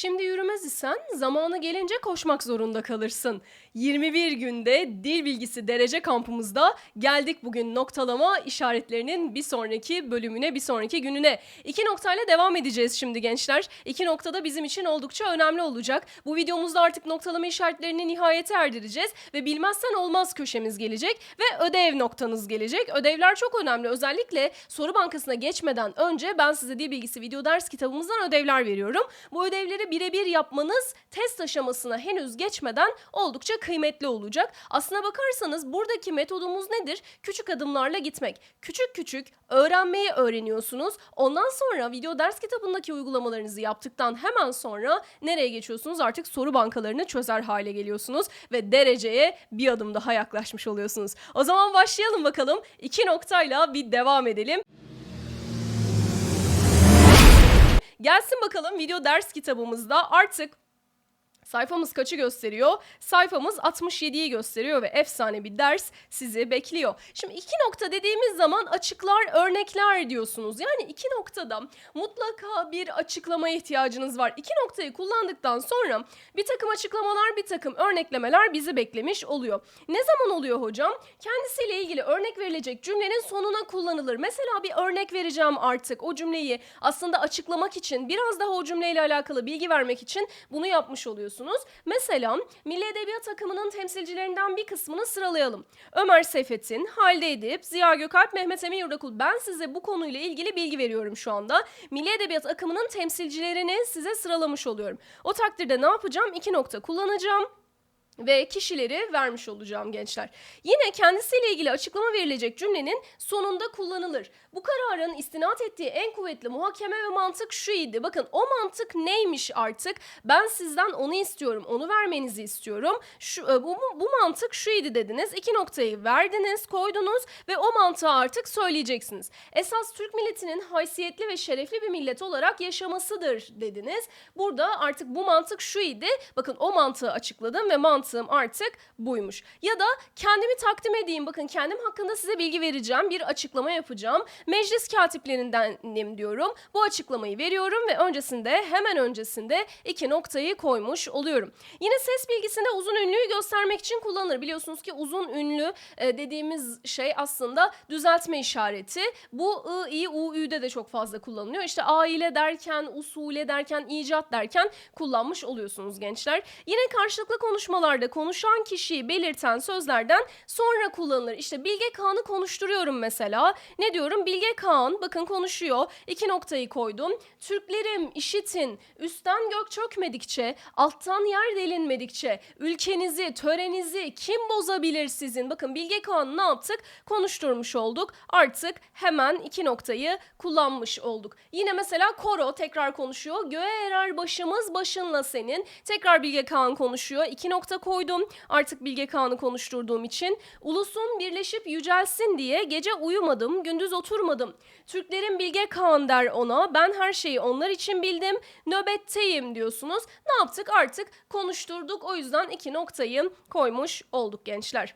Şimdi yürümez isen zamanı gelince koşmak zorunda kalırsın. 21 günde dil bilgisi derece kampımızda geldik bugün noktalama işaretlerinin bir sonraki bölümüne, bir sonraki gününe. İki noktayla devam edeceğiz şimdi gençler. İki noktada bizim için oldukça önemli olacak. Bu videomuzda artık noktalama işaretlerini nihayete erdireceğiz ve bilmezsen olmaz köşemiz gelecek ve ödev noktanız gelecek. Ödevler çok önemli. Özellikle soru bankasına geçmeden önce ben size dil bilgisi video ders kitabımızdan ödevler veriyorum. Bu ödevleri birebir yapmanız test aşamasına henüz geçmeden oldukça kıymetli olacak. Aslına bakarsanız buradaki metodumuz nedir? Küçük adımlarla gitmek. Küçük küçük öğrenmeyi öğreniyorsunuz. Ondan sonra video ders kitabındaki uygulamalarınızı yaptıktan hemen sonra nereye geçiyorsunuz? Artık soru bankalarını çözer hale geliyorsunuz ve dereceye bir adım daha yaklaşmış oluyorsunuz. O zaman başlayalım bakalım. İki noktayla bir devam edelim. Gelsin bakalım video ders kitabımızda artık Sayfamız kaçı gösteriyor? Sayfamız 67'yi gösteriyor ve efsane bir ders sizi bekliyor. Şimdi iki nokta dediğimiz zaman açıklar, örnekler diyorsunuz. Yani iki noktada mutlaka bir açıklamaya ihtiyacınız var. İki noktayı kullandıktan sonra bir takım açıklamalar, bir takım örneklemeler bizi beklemiş oluyor. Ne zaman oluyor hocam? Kendisiyle ilgili örnek verilecek cümlenin sonuna kullanılır. Mesela bir örnek vereceğim artık. O cümleyi aslında açıklamak için, biraz daha o cümleyle alakalı bilgi vermek için bunu yapmış oluyorsunuz. Mesela Milli Edebiyat akımının temsilcilerinden bir kısmını sıralayalım. Ömer Seyfettin, Halide Edip, Ziya Gökalp, Mehmet Emin Yurdakul. Ben size bu konuyla ilgili bilgi veriyorum şu anda. Milli Edebiyat akımının temsilcilerini size sıralamış oluyorum. O takdirde ne yapacağım? İki nokta kullanacağım ve kişileri vermiş olacağım gençler. Yine kendisiyle ilgili açıklama verilecek cümlenin sonunda kullanılır. Bu kararın istinat ettiği en kuvvetli muhakeme ve mantık şu idi. Bakın o mantık neymiş artık? Ben sizden onu istiyorum, onu vermenizi istiyorum. Şu, e, bu, bu, bu mantık şu idi dediniz. İki noktayı verdiniz, koydunuz ve o mantığı artık söyleyeceksiniz. Esas Türk milletinin haysiyetli ve şerefli bir millet olarak yaşamasıdır dediniz. Burada artık bu mantık şu idi. Bakın o mantığı açıkladım ve mantığım artık buymuş. Ya da kendimi takdim edeyim. Bakın kendim hakkında size bilgi vereceğim. Bir açıklama yapacağım. Meclis katiplerindenim diyorum. Bu açıklamayı veriyorum ve öncesinde hemen öncesinde iki noktayı koymuş oluyorum. Yine ses bilgisinde uzun ünlüyü göstermek için kullanılır. Biliyorsunuz ki uzun ünlü e, dediğimiz şey aslında düzeltme işareti. Bu ı, i, u, ü'de de çok fazla kullanılıyor. İşte aile derken, usule derken, icat derken kullanmış oluyorsunuz gençler. Yine karşılıklı konuşmalarda konuşan kişiyi belirten sözlerden sonra kullanılır. İşte Bilge Kağan'ı konuşturuyorum mesela. Ne diyorum? Bilge Kağan bakın konuşuyor. İki noktayı koydum. Türklerim işitin üstten gök çökmedikçe, alttan yer delinmedikçe ülkenizi, törenizi kim bozabilir sizin? Bakın Bilge Kağan'ı ne yaptık? Konuşturmuş olduk. Artık hemen iki noktayı kullanmış olduk. Yine mesela koro tekrar konuşuyor. Göğe erer başımız başınla senin. Tekrar Bilge Kağan konuşuyor. İki nokta koydum. Artık Bilge Kağan'ı konuşturduğum için. Ulusun birleşip yücelsin diye gece uyumadım, gündüz oturmadım. Türklerin Bilge Kağan der ona. Ben her şeyi onlar için bildim. Nöbetteyim diyorsunuz. Ne yaptık? Artık konuşturduk. O yüzden iki noktayı koymuş olduk gençler.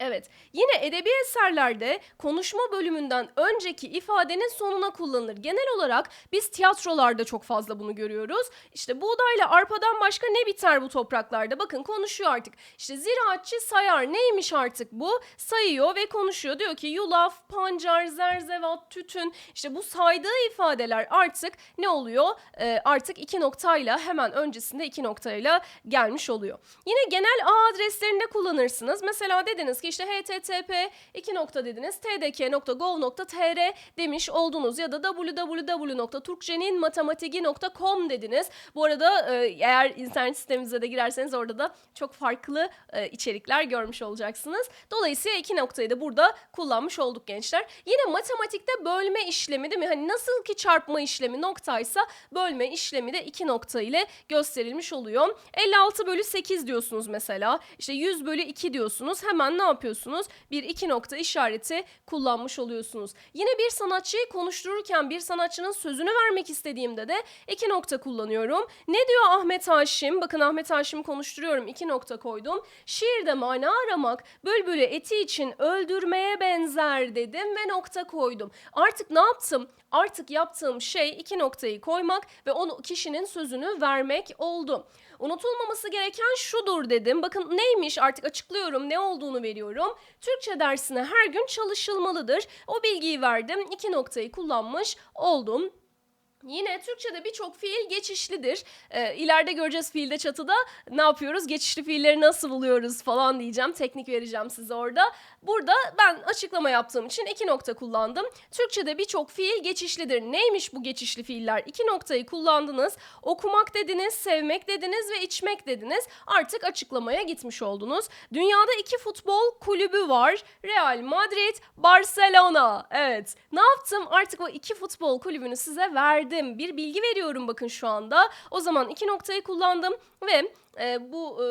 Evet. Yine edebi eserlerde konuşma bölümünden önceki ifadenin sonuna kullanılır. Genel olarak biz tiyatrolarda çok fazla bunu görüyoruz. İşte buğdayla arpadan başka ne biter bu topraklarda? Bakın konuşuyor artık. İşte ziraatçı sayar. Neymiş artık bu? Sayıyor ve konuşuyor. Diyor ki yulaf, pancar, zerzevat, tütün. İşte bu saydığı ifadeler artık ne oluyor? Ee, artık iki noktayla hemen öncesinde iki noktayla gelmiş oluyor. Yine genel ağ adreslerinde kullanırsınız. Mesela dediniz ki işte http 2 nokta dediniz tdk.gov.tr demiş oldunuz ya da www.turkceninmatematigi.com dediniz. Bu arada e, eğer internet sistemimize de girerseniz orada da çok farklı e, içerikler görmüş olacaksınız. Dolayısıyla iki noktayı da burada kullanmış olduk gençler. Yine matematikte bölme işlemi değil mi? Hani nasıl ki çarpma işlemi noktaysa bölme işlemi de iki nokta ile gösterilmiş oluyor. 56 bölü 8 diyorsunuz mesela. İşte 100 bölü 2 diyorsunuz. Hemen ne yapıyorsunuz? Yapıyorsunuz? Bir iki nokta işareti kullanmış oluyorsunuz. Yine bir sanatçıyı konuştururken bir sanatçının sözünü vermek istediğimde de iki nokta kullanıyorum. Ne diyor Ahmet Haşim? Bakın Ahmet Haşim'i konuşturuyorum. iki nokta koydum. Şiirde mana aramak bülbülü eti için öldürmeye benzer dedim ve nokta koydum. Artık ne yaptım? Artık yaptığım şey iki noktayı koymak ve onu kişinin sözünü vermek oldu. Unutulmaması gereken şudur dedim. Bakın neymiş artık açıklıyorum ne olduğunu veriyorum. Türkçe dersine her gün çalışılmalıdır. O bilgiyi verdim. iki noktayı kullanmış oldum. Yine Türkçe'de birçok fiil geçişlidir. Ee, ileride göreceğiz fiilde çatıda ne yapıyoruz? Geçişli fiilleri nasıl buluyoruz falan diyeceğim. Teknik vereceğim size orada. Burada ben açıklama yaptığım için iki nokta kullandım. Türkçe'de birçok fiil geçişlidir. Neymiş bu geçişli fiiller? İki noktayı kullandınız. Okumak dediniz, sevmek dediniz ve içmek dediniz. Artık açıklamaya gitmiş oldunuz. Dünyada iki futbol kulübü var. Real Madrid, Barcelona. Evet. Ne yaptım? Artık o iki futbol kulübünü size verdim. Bir bilgi veriyorum bakın şu anda. O zaman iki noktayı kullandım ve e, bu e,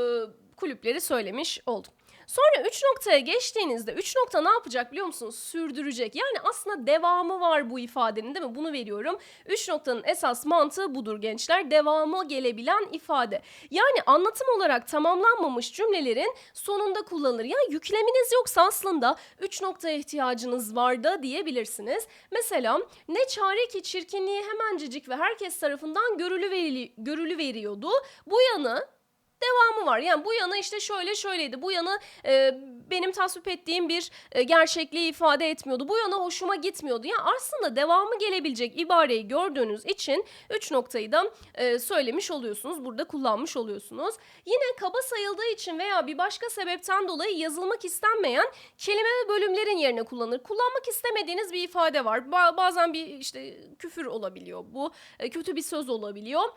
kulüpleri söylemiş oldum. Sonra 3 noktaya geçtiğinizde 3 nokta ne yapacak biliyor musunuz? Sürdürecek. Yani aslında devamı var bu ifadenin değil mi? Bunu veriyorum. 3 noktanın esas mantığı budur gençler. Devamı gelebilen ifade. Yani anlatım olarak tamamlanmamış cümlelerin sonunda kullanılır. Yani yükleminiz yoksa aslında 3 noktaya ihtiyacınız var da diyebilirsiniz. Mesela ne çare ki çirkinliği hemencecik ve herkes tarafından görülü, verili, görülü veriyordu. Bu yanı devamı var. Yani bu yanı işte şöyle şöyleydi. Bu yanı e, benim tasvip ettiğim bir e, gerçekliği ifade etmiyordu. Bu yana hoşuma gitmiyordu. Yani aslında devamı gelebilecek ibareyi gördüğünüz için 3 noktayı da e, söylemiş oluyorsunuz. Burada kullanmış oluyorsunuz. Yine kaba sayıldığı için veya bir başka sebepten dolayı yazılmak istenmeyen kelime ve bölümlerin yerine kullanılır. Kullanmak istemediğiniz bir ifade var. Ba- bazen bir işte küfür olabiliyor bu. E, kötü bir söz olabiliyor.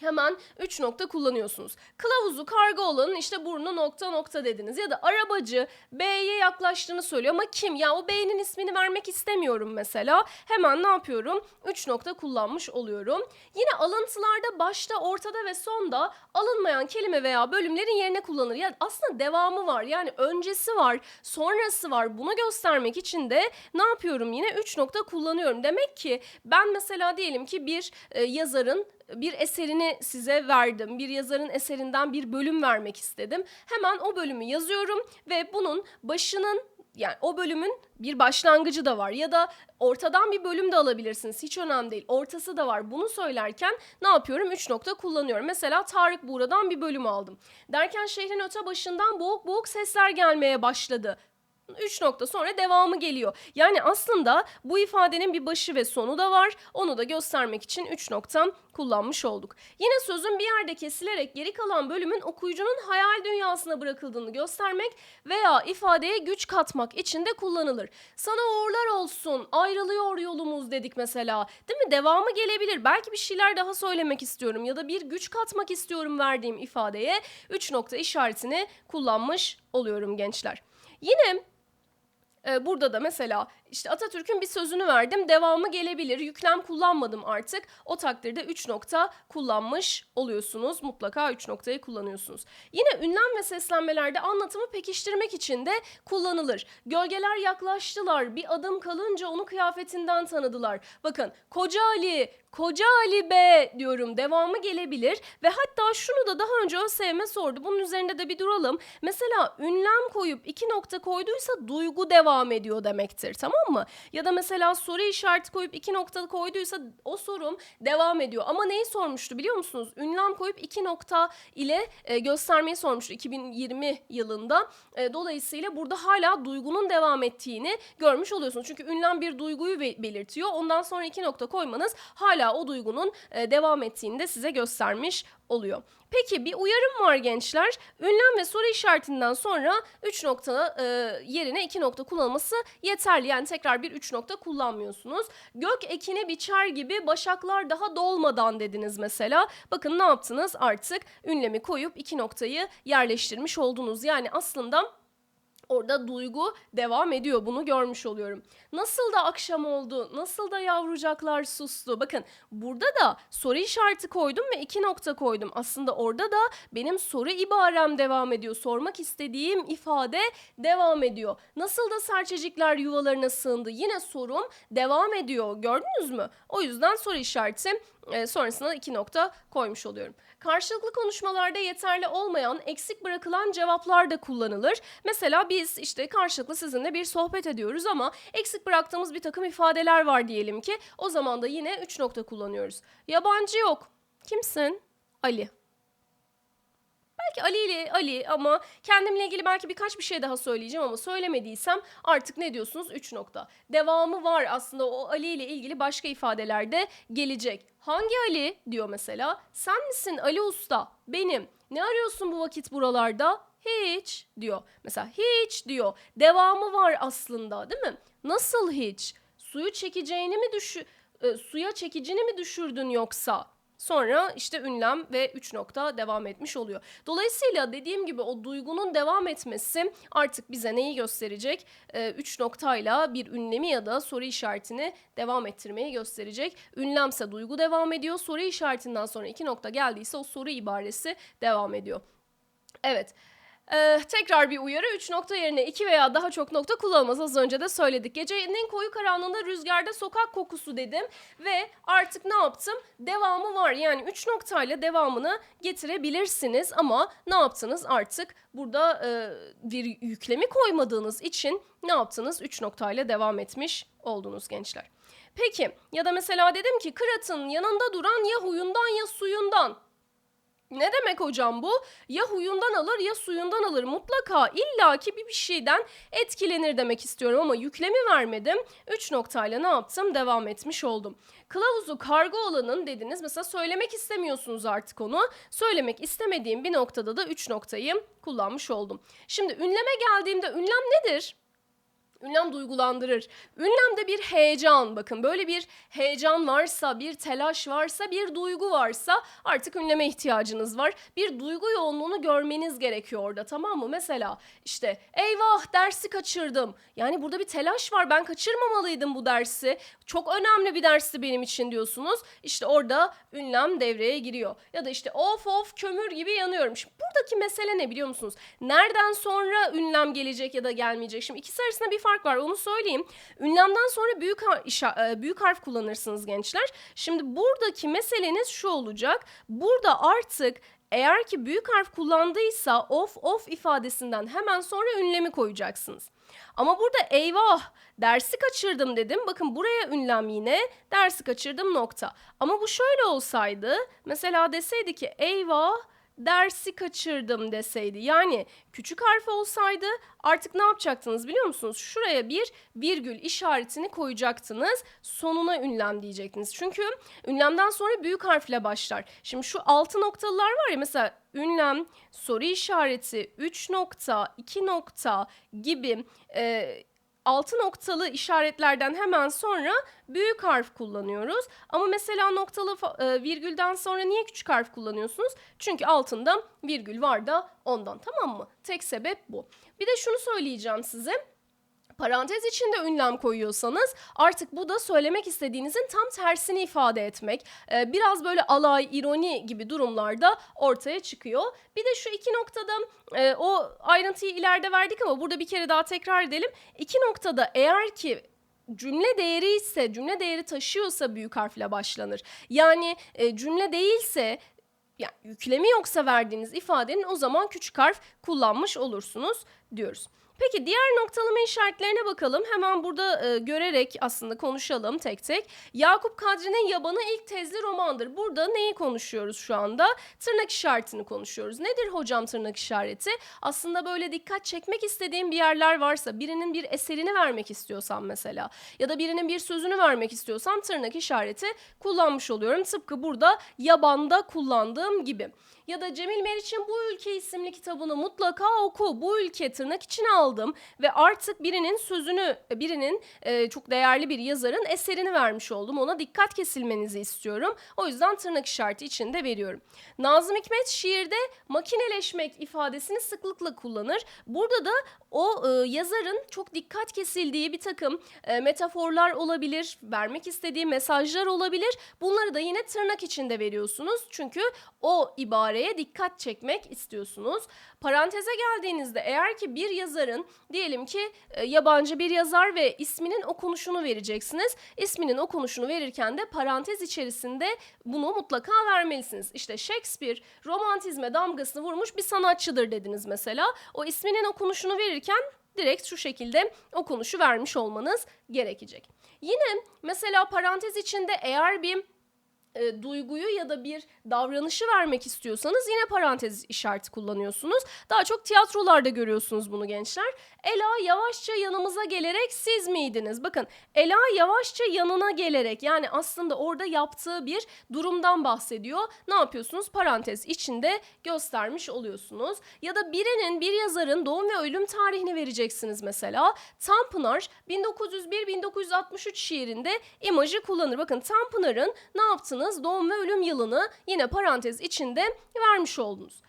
Hemen 3 nokta kullanıyorsunuz. Kılavuzu karga olanın işte burnu nokta nokta dediniz. Ya da arabacı B'ye yaklaştığını söylüyor ama kim? Ya o B'nin ismini vermek istemiyorum mesela. Hemen ne yapıyorum? 3 nokta kullanmış oluyorum. Yine alıntılarda başta, ortada ve sonda alınmayan kelime veya bölümlerin yerine kullanılır. Ya aslında devamı var. Yani öncesi var, sonrası var. Bunu göstermek için de ne yapıyorum? Yine 3 nokta kullanıyorum. Demek ki ben mesela diyelim ki bir e, yazarın bir eserini size verdim. Bir yazarın eserinden bir bölüm vermek istedim. Hemen o bölümü yazıyorum ve bunun başının yani o bölümün bir başlangıcı da var ya da ortadan bir bölüm de alabilirsiniz. Hiç önemli değil. Ortası da var. Bunu söylerken ne yapıyorum? 3 nokta kullanıyorum. Mesela Tarık Buğra'dan bir bölüm aldım. Derken şehrin öte başından boğuk boğuk sesler gelmeye başladı. 3 nokta sonra devamı geliyor. Yani aslında bu ifadenin bir başı ve sonu da var. Onu da göstermek için 3 nokta kullanmış olduk. Yine sözün bir yerde kesilerek geri kalan bölümün okuyucunun hayal dünyasına bırakıldığını göstermek veya ifadeye güç katmak için de kullanılır. Sana uğurlar olsun, ayrılıyor yolumuz dedik mesela. Değil mi? Devamı gelebilir. Belki bir şeyler daha söylemek istiyorum ya da bir güç katmak istiyorum verdiğim ifadeye 3 nokta işaretini kullanmış oluyorum gençler. Yine burada da mesela işte Atatürk'ün bir sözünü verdim devamı gelebilir yüklem kullanmadım artık o takdirde 3 nokta kullanmış oluyorsunuz mutlaka 3 noktayı kullanıyorsunuz. Yine ünlem ve seslenmelerde anlatımı pekiştirmek için de kullanılır. Gölgeler yaklaştılar bir adım kalınca onu kıyafetinden tanıdılar. Bakın koca Ali Koca Ali be diyorum devamı gelebilir ve hatta şunu da daha önce ÖSYM sordu. Bunun üzerinde de bir duralım. Mesela ünlem koyup iki nokta koyduysa duygu devam ediyor demektir tamam mı? Ya da mesela soru işareti koyup iki nokta koyduysa o sorum devam ediyor. Ama neyi sormuştu biliyor musunuz? Ünlem koyup iki nokta ile e, göstermeyi sormuştu 2020 yılında. E, dolayısıyla burada hala duygunun devam ettiğini görmüş oluyorsunuz. Çünkü ünlem bir duyguyu be- belirtiyor. Ondan sonra iki nokta koymanız hala o duygunun e, devam ettiğini de size göstermiş oluyor. Peki bir uyarım var gençler. Ünlem ve soru işaretinden sonra 3 nokta e, yerine 2 nokta kullanılması yeterli. Yani tekrar bir 3 nokta kullanmıyorsunuz. Gök ekini biçer gibi başaklar daha dolmadan dediniz mesela. Bakın ne yaptınız? Artık ünlemi koyup 2 noktayı yerleştirmiş oldunuz. Yani aslında Orada duygu devam ediyor. Bunu görmüş oluyorum. Nasıl da akşam oldu, nasıl da yavrucaklar sustu. Bakın burada da soru işareti koydum ve iki nokta koydum. Aslında orada da benim soru ibarem devam ediyor. Sormak istediğim ifade devam ediyor. Nasıl da serçecikler yuvalarına sığındı. Yine sorum devam ediyor. Gördünüz mü? O yüzden soru işareti e, sonrasında iki nokta koymuş oluyorum. Karşılıklı konuşmalarda yeterli olmayan, eksik bırakılan cevaplar da kullanılır. Mesela biz işte karşılıklı sizinle bir sohbet ediyoruz ama eksik bıraktığımız bir takım ifadeler var diyelim ki. O zaman da yine üç nokta kullanıyoruz. Yabancı yok. Kimsin? Ali. Belki Ali ile Ali ama kendimle ilgili belki birkaç bir şey daha söyleyeceğim ama söylemediysem artık ne diyorsunuz? 3 nokta. Devamı var aslında o Ali ile ilgili başka ifadeler de gelecek. Hangi Ali diyor mesela? Sen misin Ali Usta? Benim. Ne arıyorsun bu vakit buralarda? Hiç diyor. Mesela hiç diyor. Devamı var aslında değil mi? Nasıl hiç? Suyu çekeceğini mi düşü e, suya çekicini mi düşürdün yoksa? Sonra işte ünlem ve 3 nokta devam etmiş oluyor. Dolayısıyla dediğim gibi o duygunun devam etmesi artık bize neyi gösterecek? 3 noktayla bir ünlemi ya da soru işaretini devam ettirmeyi gösterecek. Ünlemse duygu devam ediyor. Soru işaretinden sonra 2 nokta geldiyse o soru ibaresi devam ediyor. Evet. Ee, tekrar bir uyarı 3 nokta yerine 2 veya daha çok nokta kullanılmaz. Az önce de söyledik. Gecenin koyu karanlığında rüzgarda sokak kokusu dedim ve artık ne yaptım? Devamı var. Yani 3 noktayla devamını getirebilirsiniz ama ne yaptınız? Artık burada e, bir yüklemi koymadığınız için ne yaptınız? 3 noktayla devam etmiş oldunuz gençler. Peki ya da mesela dedim ki Kırat'ın yanında duran ya huyundan ya suyundan. Ne demek hocam bu? Ya huyundan alır ya suyundan alır. Mutlaka illaki bir bir şeyden etkilenir demek istiyorum ama yüklemi vermedim. 3 noktayla ne yaptım? Devam etmiş oldum. Kılavuzu kargo olanın dediniz. Mesela söylemek istemiyorsunuz artık onu. Söylemek istemediğim bir noktada da 3 noktayı kullanmış oldum. Şimdi ünleme geldiğimde ünlem nedir? Ünlem duygulandırır. Ünlemde bir heyecan bakın böyle bir heyecan varsa, bir telaş varsa, bir duygu varsa artık ünleme ihtiyacınız var. Bir duygu yoğunluğunu görmeniz gerekiyor orada tamam mı? Mesela işte eyvah dersi kaçırdım. Yani burada bir telaş var ben kaçırmamalıydım bu dersi. Çok önemli bir dersti benim için diyorsunuz. İşte orada ünlem devreye giriyor. Ya da işte of of kömür gibi yanıyorum. Şimdi buradaki mesele ne biliyor musunuz? Nereden sonra ünlem gelecek ya da gelmeyecek? Şimdi ikisi arasında bir fark var onu söyleyeyim. Ünlemden sonra büyük, har- büyük harf kullanırsınız gençler. Şimdi buradaki meseleniz şu olacak. Burada artık eğer ki büyük harf kullandıysa of of ifadesinden hemen sonra ünlemi koyacaksınız. Ama burada eyvah dersi kaçırdım dedim. Bakın buraya ünlem yine dersi kaçırdım nokta. Ama bu şöyle olsaydı mesela deseydi ki eyvah dersi kaçırdım deseydi. Yani küçük harf olsaydı artık ne yapacaktınız biliyor musunuz? Şuraya bir virgül işaretini koyacaktınız. Sonuna ünlem diyecektiniz. Çünkü ünlemden sonra büyük harfle başlar. Şimdi şu altı noktalılar var ya mesela ünlem, soru işareti, 3 nokta, 2 nokta gibi e, altı noktalı işaretlerden hemen sonra büyük harf kullanıyoruz. Ama mesela noktalı e, virgülden sonra niye küçük harf kullanıyorsunuz? Çünkü altında virgül var da ondan tamam mı? Tek sebep bu. Bir de şunu söyleyeceğim size. Parantez içinde ünlem koyuyorsanız artık bu da söylemek istediğinizin tam tersini ifade etmek. Ee, biraz böyle alay, ironi gibi durumlarda ortaya çıkıyor. Bir de şu iki noktada e, o ayrıntıyı ileride verdik ama burada bir kere daha tekrar edelim. İki noktada eğer ki cümle değeri ise, cümle değeri taşıyorsa büyük harfle başlanır. Yani e, cümle değilse yani yüklemi yoksa verdiğiniz ifadenin o zaman küçük harf kullanmış olursunuz diyoruz. Peki diğer noktalama işaretlerine bakalım. Hemen burada e, görerek aslında konuşalım tek tek. Yakup Kadri'nin Yabanı ilk tezli romandır. Burada neyi konuşuyoruz şu anda? Tırnak işaretini konuşuyoruz. Nedir hocam tırnak işareti? Aslında böyle dikkat çekmek istediğim bir yerler varsa, birinin bir eserini vermek istiyorsam mesela ya da birinin bir sözünü vermek istiyorsam tırnak işareti kullanmış oluyorum. Tıpkı burada yabanda kullandığım gibi. Ya da Cemil Meriç'in Bu Ülke isimli kitabını mutlaka oku. Bu ülke tırnak içine al aldım ve artık birinin sözünü, birinin e, çok değerli bir yazarın eserini vermiş oldum. Ona dikkat kesilmenizi istiyorum. O yüzden tırnak işareti içinde veriyorum. Nazım Hikmet şiirde makineleşmek ifadesini sıklıkla kullanır. Burada da o e, yazarın çok dikkat kesildiği bir takım e, metaforlar olabilir, vermek istediği mesajlar olabilir. Bunları da yine tırnak içinde veriyorsunuz. Çünkü o ibareye dikkat çekmek istiyorsunuz. Paranteze geldiğinizde eğer ki bir yazarın diyelim ki e, yabancı bir yazar ve isminin okunuşunu vereceksiniz. İsminin okunuşunu verirken de parantez içerisinde bunu mutlaka vermelisiniz. İşte Shakespeare romantizme damgasını vurmuş bir sanatçıdır dediniz mesela. O isminin okunuşunu verirken direkt şu şekilde okunuşu vermiş olmanız gerekecek. Yine mesela parantez içinde eğer bir e, duyguyu ya da bir davranışı vermek istiyorsanız yine parantez işareti kullanıyorsunuz. Daha çok tiyatrolarda görüyorsunuz bunu gençler. Ela yavaşça yanımıza gelerek siz miydiniz? Bakın Ela yavaşça yanına gelerek yani aslında orada yaptığı bir durumdan bahsediyor. Ne yapıyorsunuz? Parantez içinde göstermiş oluyorsunuz. Ya da birinin bir yazarın doğum ve ölüm tarihini vereceksiniz mesela. Tanpınar 1901-1963 şiirinde imajı kullanır. Bakın Tanpınar'ın ne yaptınız? Doğum ve ölüm yılını yine parantez içinde vermiş oldunuz.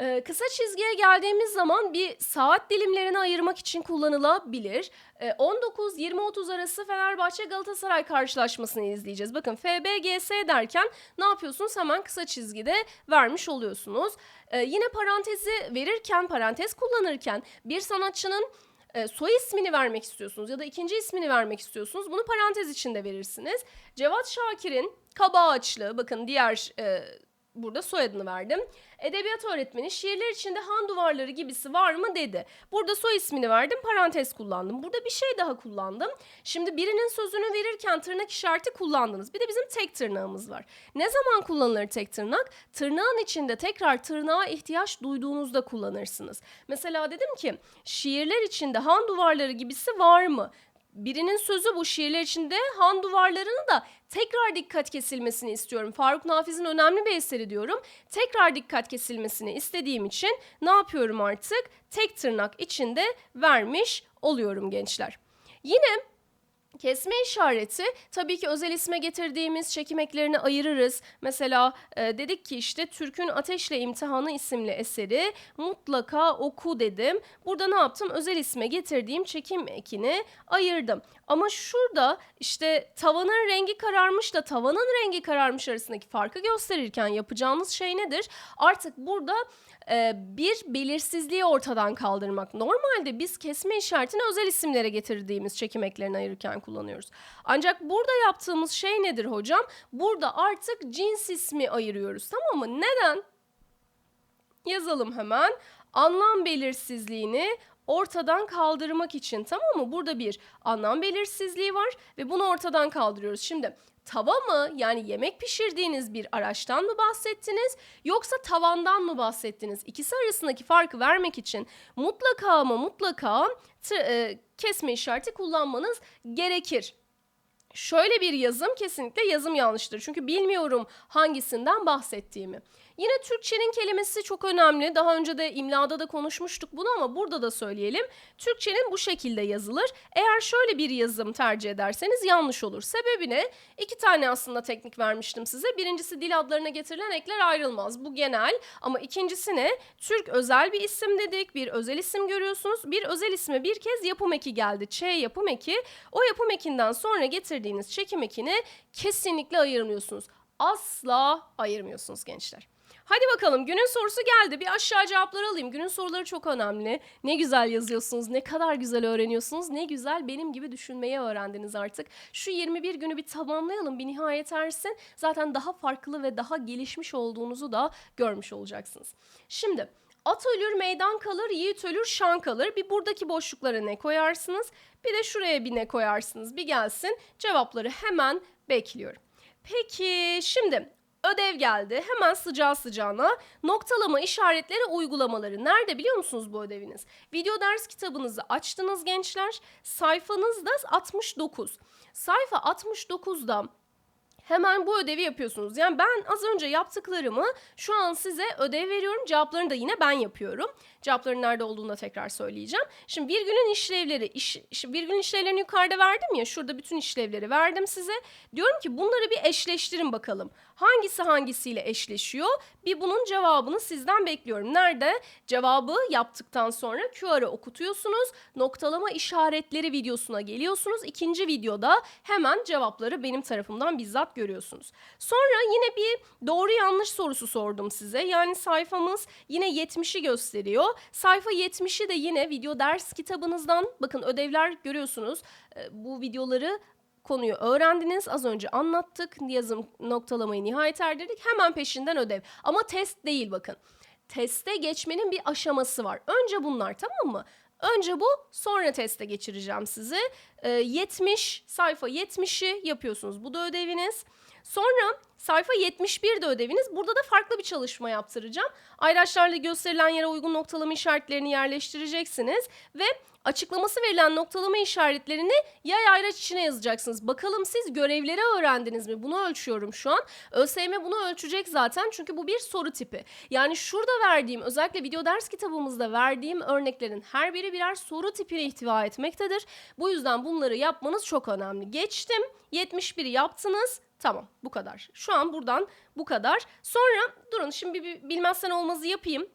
Ee, kısa çizgiye geldiğimiz zaman bir saat dilimlerini ayırmak için kullanılabilir. Ee, 19-20-30 arası Fenerbahçe Galatasaray karşılaşmasını izleyeceğiz. Bakın FBGS derken ne yapıyorsunuz? Hemen kısa çizgide vermiş oluyorsunuz. Ee, yine parantezi verirken, parantez kullanırken bir sanatçının e, soy ismini vermek istiyorsunuz ya da ikinci ismini vermek istiyorsunuz. Bunu parantez içinde verirsiniz. Cevat Şakir'in Kaba Ağaçlı, bakın diğer e, burada soyadını verdim. Edebiyat öğretmeni şiirler içinde han duvarları gibisi var mı dedi. Burada soy ismini verdim parantez kullandım. Burada bir şey daha kullandım. Şimdi birinin sözünü verirken tırnak işareti kullandınız. Bir de bizim tek tırnağımız var. Ne zaman kullanılır tek tırnak? Tırnağın içinde tekrar tırnağa ihtiyaç duyduğunuzda kullanırsınız. Mesela dedim ki şiirler içinde han duvarları gibisi var mı? Birinin sözü bu şiirler içinde han duvarlarını da tekrar dikkat kesilmesini istiyorum. Faruk Nafiz'in önemli bir eseri diyorum. Tekrar dikkat kesilmesini istediğim için ne yapıyorum artık? Tek tırnak içinde vermiş oluyorum gençler. Yine Kesme işareti tabii ki özel isme getirdiğimiz çekim eklerini ayırırız. Mesela e, dedik ki işte Türk'ün Ateşle İmtihanı isimli eseri mutlaka oku dedim. Burada ne yaptım? Özel isme getirdiğim çekim ekini ayırdım. Ama şurada işte tavanın rengi kararmış da tavanın rengi kararmış arasındaki farkı gösterirken yapacağınız şey nedir? Artık burada e, bir belirsizliği ortadan kaldırmak. Normalde biz kesme işaretini özel isimlere getirdiğimiz çekim eklerini ayırırken kullanıyoruz. Ancak burada yaptığımız şey nedir hocam? Burada artık cins ismi ayırıyoruz tamam mı? Neden? Yazalım hemen. Anlam belirsizliğini ortadan kaldırmak için tamam mı? Burada bir anlam belirsizliği var ve bunu ortadan kaldırıyoruz. Şimdi tava mı yani yemek pişirdiğiniz bir araçtan mı bahsettiniz yoksa tavandan mı bahsettiniz? İkisi arasındaki farkı vermek için mutlaka ama mutlaka e, kesme işareti kullanmanız gerekir. Şöyle bir yazım kesinlikle yazım yanlıştır. Çünkü bilmiyorum hangisinden bahsettiğimi. Yine Türkçenin kelimesi çok önemli. Daha önce de imlada da konuşmuştuk bunu ama burada da söyleyelim. Türkçenin bu şekilde yazılır. Eğer şöyle bir yazım tercih ederseniz yanlış olur. Sebebi ne? İki tane aslında teknik vermiştim size. Birincisi dil adlarına getirilen ekler ayrılmaz. Bu genel ama ikincisi ne? Türk özel bir isim dedik. Bir özel isim görüyorsunuz. Bir özel isme bir kez yapım eki geldi. Ç yapım eki. O yapım ekinden sonra getirdiğiniz çekim ekini kesinlikle ayırmıyorsunuz. Asla ayırmıyorsunuz gençler. Hadi bakalım günün sorusu geldi. Bir aşağı cevaplar alayım. Günün soruları çok önemli. Ne güzel yazıyorsunuz, ne kadar güzel öğreniyorsunuz, ne güzel benim gibi düşünmeyi öğrendiniz artık. Şu 21 günü bir tamamlayalım, bir nihayet ersin. Zaten daha farklı ve daha gelişmiş olduğunuzu da görmüş olacaksınız. Şimdi At ölür meydan kalır, yiğit ölür şan kalır. Bir buradaki boşluklara ne koyarsınız? Bir de şuraya bir ne koyarsınız? Bir gelsin. Cevapları hemen bekliyorum. Peki şimdi Ödev geldi. Hemen sıcağı sıcağına noktalama işaretleri uygulamaları. Nerede biliyor musunuz bu ödeviniz? Video ders kitabınızı açtınız gençler. Sayfanızda 69. Sayfa 69'da Hemen bu ödevi yapıyorsunuz. Yani ben az önce yaptıklarımı şu an size ödev veriyorum. Cevaplarını da yine ben yapıyorum. Cevapların nerede olduğunu da tekrar söyleyeceğim. Şimdi virgülün işlevleri, iş, virgülün işlevlerini yukarıda verdim ya. Şurada bütün işlevleri verdim size. Diyorum ki bunları bir eşleştirin bakalım. Hangisi hangisiyle eşleşiyor? Bir bunun cevabını sizden bekliyorum. Nerede? Cevabı yaptıktan sonra QR'ı okutuyorsunuz. Noktalama işaretleri videosuna geliyorsunuz. İkinci videoda hemen cevapları benim tarafımdan bizzat görüyorsunuz. Sonra yine bir doğru yanlış sorusu sordum size. Yani sayfamız yine 70'i gösteriyor. Sayfa 70'i de yine video ders kitabınızdan bakın ödevler görüyorsunuz. Ee, Bu videoları konuyu öğrendiniz. Az önce anlattık. Yazım noktalamayı nihayet erdirdik. Hemen peşinden ödev. Ama test değil bakın. Teste geçmenin bir aşaması var. Önce bunlar tamam mı? Önce bu sonra teste geçireceğim sizi. Ee, 70 sayfa 70'i yapıyorsunuz. Bu da ödeviniz. Sonra sayfa 71 de ödeviniz. Burada da farklı bir çalışma yaptıracağım. Ayraçlarla gösterilen yere uygun noktalama işaretlerini yerleştireceksiniz ve açıklaması verilen noktalama işaretlerini yay ayraç içine yazacaksınız. Bakalım siz görevleri öğrendiniz mi? Bunu ölçüyorum şu an. ÖSYM bunu ölçecek zaten çünkü bu bir soru tipi. Yani şurada verdiğim özellikle video ders kitabımızda verdiğim örneklerin her biri birer soru tipine ihtiva etmektedir. Bu yüzden bunları yapmanız çok önemli. Geçtim. 71'i yaptınız. Tamam bu kadar. Şu an buradan bu kadar. Sonra durun şimdi bir bilmezsen olmazı yapayım.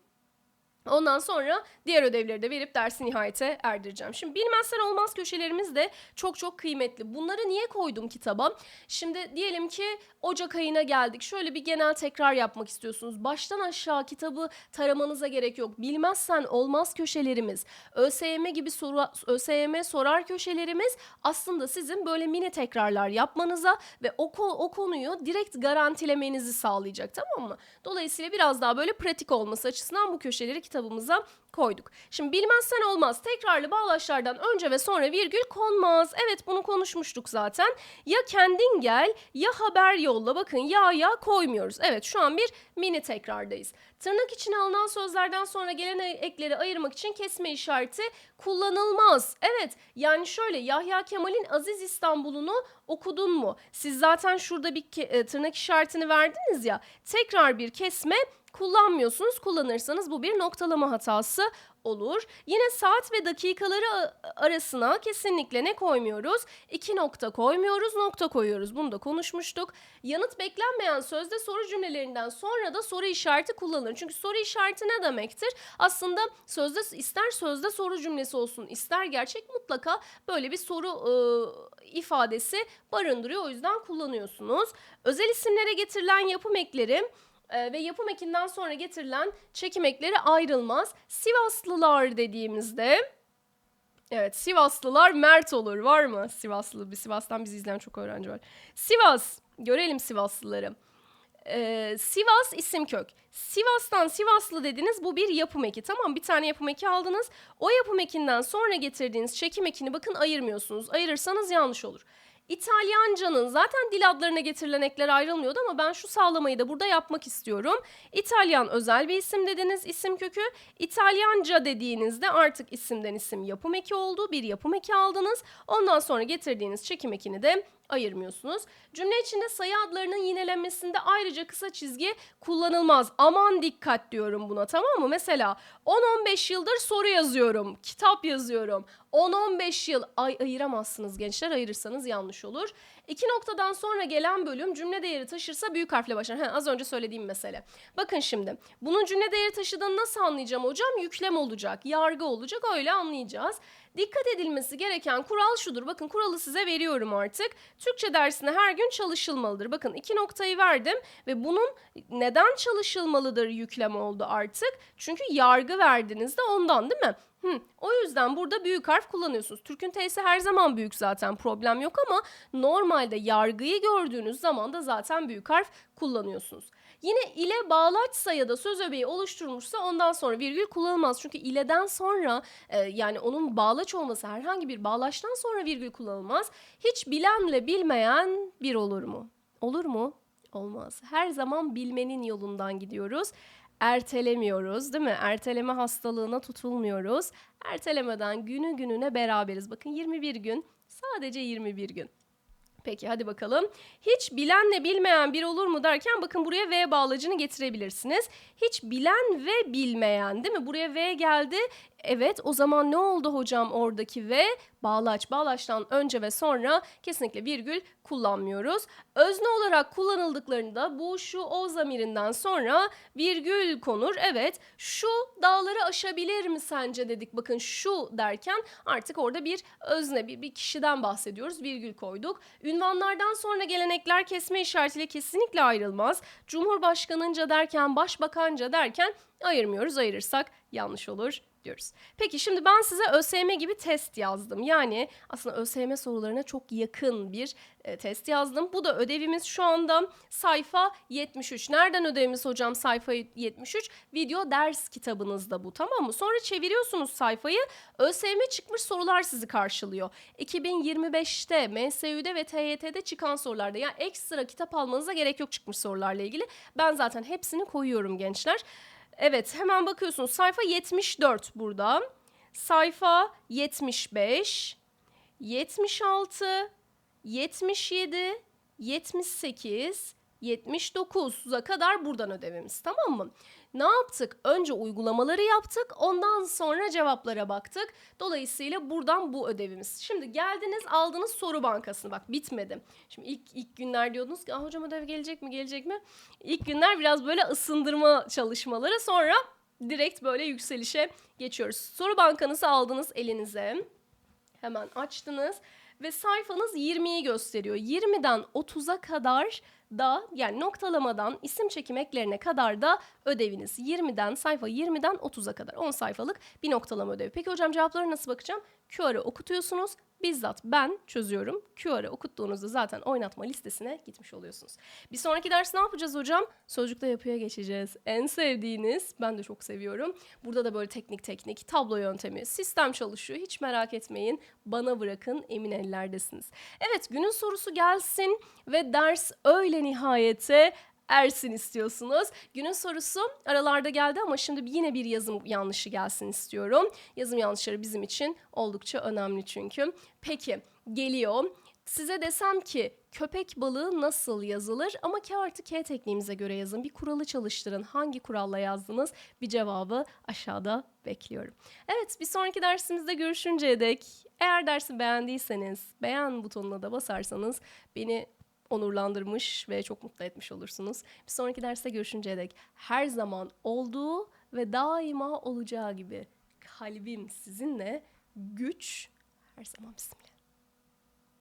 Ondan sonra diğer ödevleri de verip dersi nihayete erdireceğim. Şimdi bilmezsen olmaz köşelerimiz de çok çok kıymetli. Bunları niye koydum kitaba? Şimdi diyelim ki Ocak ayına geldik. Şöyle bir genel tekrar yapmak istiyorsunuz. Baştan aşağı kitabı taramanıza gerek yok. Bilmezsen olmaz köşelerimiz, ÖSYM gibi soru ÖSYM sorar köşelerimiz aslında sizin böyle mini tekrarlar yapmanıza ve o, o konuyu direkt garantilemenizi sağlayacak tamam mı? Dolayısıyla biraz daha böyle pratik olması açısından bu köşeleri kitabımıza koyduk. Şimdi bilmezsen olmaz. Tekrarlı bağlaçlardan önce ve sonra virgül konmaz. Evet bunu konuşmuştuk zaten. Ya kendin gel ya haber yolla. Bakın ya ya koymuyoruz. Evet şu an bir mini tekrardayız. Tırnak içine alınan sözlerden sonra gelen ekleri ayırmak için kesme işareti kullanılmaz. Evet yani şöyle Yahya Kemal'in Aziz İstanbul'unu okudun mu? Siz zaten şurada bir e, tırnak işaretini verdiniz ya. Tekrar bir kesme kullanmıyorsunuz. Kullanırsanız bu bir noktalama hatası olur. Yine saat ve dakikaları arasına kesinlikle ne koymuyoruz? İki nokta koymuyoruz, nokta koyuyoruz. Bunu da konuşmuştuk. Yanıt beklenmeyen sözde soru cümlelerinden sonra da soru işareti kullanılır. Çünkü soru işareti ne demektir? Aslında sözde ister sözde soru cümlesi olsun, ister gerçek mutlaka böyle bir soru e, ifadesi barındırıyor. O yüzden kullanıyorsunuz. Özel isimlere getirilen yapım ekleri ve yapım ekinden sonra getirilen çekim ekleri ayrılmaz. Sivaslılar dediğimizde Evet Sivaslılar mert olur var mı? Sivaslı bir Sivas'tan bizi izleyen çok öğrenci var. Sivas görelim Sivaslıları. Ee, Sivas isim kök. Sivas'tan Sivaslı dediniz bu bir yapım eki. Tamam bir tane yapım eki aldınız. O yapım ekinden sonra getirdiğiniz çekim ekini bakın ayırmıyorsunuz. Ayırırsanız yanlış olur. İtalyancanın zaten dil adlarına getirilen ekler ayrılmıyordu ama ben şu sağlamayı da burada yapmak istiyorum. İtalyan özel bir isim dediniz isim kökü. İtalyanca dediğinizde artık isimden isim yapım eki oldu. Bir yapım eki aldınız. Ondan sonra getirdiğiniz çekim ekini de ayırmıyorsunuz. Cümle içinde sayı adlarının yinelenmesinde ayrıca kısa çizgi kullanılmaz. Aman dikkat diyorum buna tamam mı? Mesela 10-15 yıldır soru yazıyorum, kitap yazıyorum. 10-15 yıl ay ayıramazsınız gençler ayırırsanız yanlış olur. İki noktadan sonra gelen bölüm cümle değeri taşırsa büyük harfle başlar. He, az önce söylediğim mesele. Bakın şimdi bunun cümle değeri taşıdığını nasıl anlayacağım hocam? Yüklem olacak, yargı olacak öyle anlayacağız. Dikkat edilmesi gereken kural şudur. Bakın kuralı size veriyorum artık. Türkçe dersine her gün çalışılmalıdır. Bakın iki noktayı verdim ve bunun neden çalışılmalıdır yüklem oldu artık? Çünkü yargı verdiniz de ondan değil mi? Hı, o yüzden burada büyük harf kullanıyorsunuz. Türk'ün T'si her zaman büyük zaten problem yok ama normalde yargıyı gördüğünüz zaman da zaten büyük harf kullanıyorsunuz. Yine ile bağlaçsa ya da söz öbeği oluşturmuşsa ondan sonra virgül kullanılmaz. Çünkü ileden sonra e, yani onun bağlaç olması herhangi bir bağlaçtan sonra virgül kullanılmaz. Hiç bilenle bilmeyen bir olur mu? Olur mu? Olmaz. Her zaman bilmenin yolundan gidiyoruz. Ertelemiyoruz değil mi? Erteleme hastalığına tutulmuyoruz. Ertelemeden günü gününe beraberiz. Bakın 21 gün sadece 21 gün. Peki hadi bakalım. Hiç bilenle bilmeyen bir olur mu derken bakın buraya V bağlacını getirebilirsiniz. Hiç bilen ve bilmeyen değil mi? Buraya V geldi. Evet o zaman ne oldu hocam oradaki V? Bağlaç. Bağlaçtan önce ve sonra kesinlikle virgül kullanmıyoruz. Özne olarak kullanıldıklarında bu şu o zamirinden sonra virgül konur. Evet şu dağları aşabilir mi sence dedik. Bakın şu derken artık orada bir özne bir, bir kişiden bahsediyoruz. Virgül koyduk. Ünvanlardan sonra gelenekler kesme işaretiyle kesinlikle ayrılmaz. Cumhurbaşkanınca derken başbakanca derken ayırmıyoruz. Ayırırsak yanlış olur diyoruz. Peki şimdi ben size ÖSYM gibi test yazdım. Yani aslında ÖSYM sorularına çok yakın bir e, test yazdım. Bu da ödevimiz şu anda sayfa 73. Nereden ödevimiz hocam sayfa 73? Video ders kitabınızda bu tamam mı? Sonra çeviriyorsunuz sayfayı. ÖSYM çıkmış sorular sizi karşılıyor. 2025'te MSÜ'de ve TYT'de çıkan sorularda yani ekstra kitap almanıza gerek yok çıkmış sorularla ilgili. Ben zaten hepsini koyuyorum gençler. Evet hemen bakıyorsunuz sayfa 74 burada. Sayfa 75, 76, 77, 78, 79'a kadar buradan ödevimiz tamam mı? Ne yaptık? Önce uygulamaları yaptık, ondan sonra cevaplara baktık. Dolayısıyla buradan bu ödevimiz. Şimdi geldiniz, aldınız soru bankasını. Bak bitmedi. Şimdi ilk ilk günler diyordunuz ki, ah, hocam ödev gelecek mi, gelecek mi? İlk günler biraz böyle ısındırma çalışmaları. Sonra direkt böyle yükselişe geçiyoruz. Soru bankanızı aldınız elinize. Hemen açtınız ve sayfanız 20'yi gösteriyor. 20'den 30'a kadar da yani noktalamadan isim çekim eklerine kadar da ödeviniz 20'den sayfa 20'den 30'a kadar 10 sayfalık bir noktalama ödevi. Peki hocam cevapları nasıl bakacağım? QR'ı okutuyorsunuz. Bizzat ben çözüyorum. QR'ı okuttuğunuzda zaten oynatma listesine gitmiş oluyorsunuz. Bir sonraki ders ne yapacağız hocam? Sözcükle yapıya geçeceğiz. En sevdiğiniz, ben de çok seviyorum. Burada da böyle teknik teknik tablo yöntemi, sistem çalışıyor. Hiç merak etmeyin. Bana bırakın emin ellerdesiniz. Evet günün sorusu gelsin ve ders öyle nihayete ersin istiyorsunuz. Günün sorusu aralarda geldi ama şimdi yine bir yazım yanlışı gelsin istiyorum. Yazım yanlışları bizim için oldukça önemli çünkü. Peki geliyor. Size desem ki köpek balığı nasıl yazılır ama K artı K tekniğimize göre yazın. Bir kuralı çalıştırın. Hangi kuralla yazdınız? Bir cevabı aşağıda bekliyorum. Evet bir sonraki dersimizde görüşünceye dek eğer dersi beğendiyseniz beğen butonuna da basarsanız beni onurlandırmış ve çok mutlu etmiş olursunuz. Bir sonraki derste görüşünceye dek her zaman olduğu ve daima olacağı gibi kalbim sizinle, güç her zaman bizimle.